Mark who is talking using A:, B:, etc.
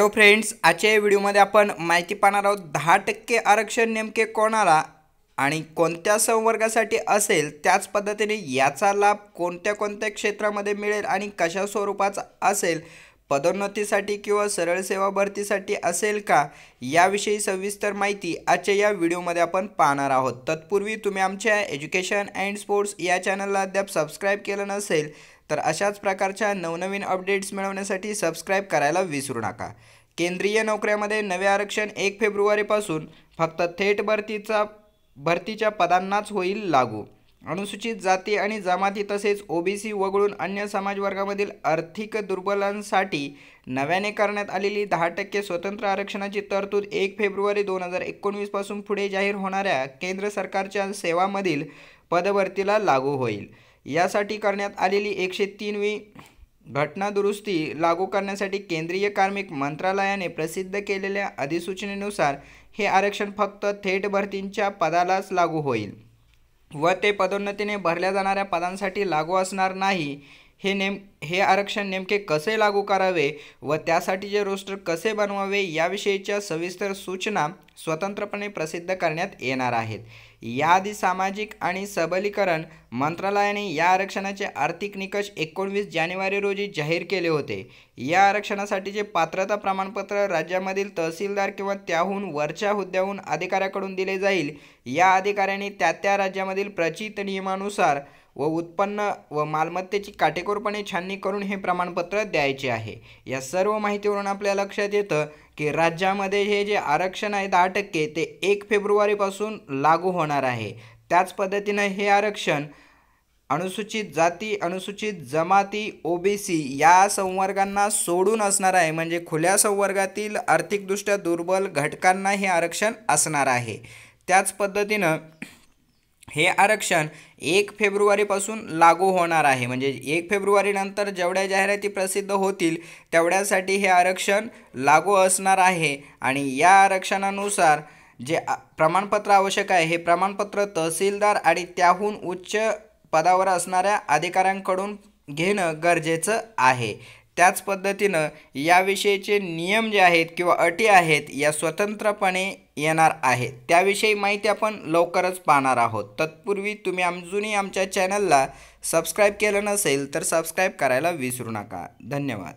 A: Hello friends आजच्या या व्हिडिओमध्ये आपण माहिती पाहणार आहोत दहा टक्के आरक्षण नेमके कोणाला आणि कोणत्या संवर्गासाठी असेल त्याच पद्धतीने याचा लाभ कोणत्या कोणत्या क्षेत्रामध्ये मिळेल आणि कशा स्वरूपाचा असेल पदोन्नतीसाठी किंवा सरळ सेवा भरतीसाठी असेल का याविषयी सविस्तर माहिती आजच्या या व्हिडिओमध्ये आपण पाहणार आहोत. तत्पूर्वी तुम्ही आमच्या एज्युकेशन अँड स्पोर्ट्स या चॅनलला अद्याप सबस्क्राईब केलं नसेल तर अशाच प्रकारच्या नवनवीन अपडेट्स मिळवण्यासाठी सबस्क्राईब करायला विसरू नका. केंद्रीय नोकऱ्यामध्ये नवे आरक्षण एक फेब्रुवारीपासून फक्त थेट भरतीचा भरतीच्या पदांनाच होईल लागू. अनुसूचित जाती आणि जमाती तसेच ओबीसी वगळून अन्य समाजवर्गामधील आर्थिक दुर्बलांसाठी नव्याने करण्यात आलेली दहा टक्के स्वतंत्र आरक्षणाची तरतूद एक फेब्रुवारी दोन हजार एकोणवीसपासून पुढे जाहीर होणाऱ्या केंद्र सरकारच्या सेवामधील पदभरतीला लागू होईल. यासाठी करण्यात आलेली एकशे तीनवी घटना दुरुस्ती लागू करण्यासाठी केंद्रीय कार्मिक मंत्रालयाने प्रसिद्ध केलेल्या अधिसूचनेनुसार हे आरक्षण फक्त थेट भरतींच्या पदालाच लागू होईल व ते पदोन्नतीने भरल्या जाणाऱ्या पदांसाठी लागू असणार नाही. हे नेम हे आरक्षण नेमके कसे लागू करावे व त्यासाठीचे रोस्टर कसे बनवावे याविषयीच्या सविस्तर सूचना स्वतंत्रपणे प्रसिद्ध करण्यात येणार आहेत. याआधी सामाजिक आणि सबलीकरण मंत्रालयाने या आरक्षणाचे आर्थिक निकष एकोणवीस जानेवारी रोजी जाहीर केले होते. या आरक्षणासाठीचे पात्रता प्रमाणपत्र राज्यामधील तहसीलदार किंवा त्याहून वरच्या हुद्द्याहून अधिकाऱ्याकडून दिले जाईल या अधिकाऱ्याने त्या त्या राज्यामधील प्रचित नियमानुसार व उत्पन्न व मालमत्तेची काटेकोरपणे छाननी करून हे प्रमाणपत्र द्यायचे आहे. या सर्व माहितीवरून आपल्या लक्षात येतं की राज्यामध्ये हे जे आरक्षण आहे दहा टक्के ते एक फेब्रुवारीपासून लागू होणार आहे. त्याच पद्धतीनं हे आरक्षण अनुसूचित जाती अनुसूचित जमाती ओबीसी या संवर्गांना सोडून असणार आहे. म्हणजे खुल्या संवर्गातील आर्थिकदृष्ट्या दुर्बल घटकांना हे आरक्षण असणार आहे. त्याच पद्धतीनं हे आरक्षण एक फेब्रुवारीपासून लागू होणार आहे. म्हणजे एक फेब्रुवारीनंतर जेवढ्या जाहिराती प्रसिद्ध होतील तेवढ्यासाठी हे आरक्षण लागू असणार आहे. आणि या आरक्षणानुसार जे प्रमाणपत्र आवश्यक आहे हे प्रमाणपत्र तहसीलदार आणि त्याहून उच्च पदावर असणाऱ्या अधिकाऱ्यांकडून घेणं गरजेचं आहे. त्याच पद्धतीनं याविषयीचे नियम जे आहेत किंवा अटी आहेत या स्वतंत्रपणे येणार आहे. त्याविषयी माहिती आपण लवकरच पाहणार आहोत. तत्पूर्वी तुम्ही अजूनही आमच्या चॅनलला सबस्क्राईब केलं नसेल तर सबस्क्राईब करायला विसरू नका. धन्यवाद.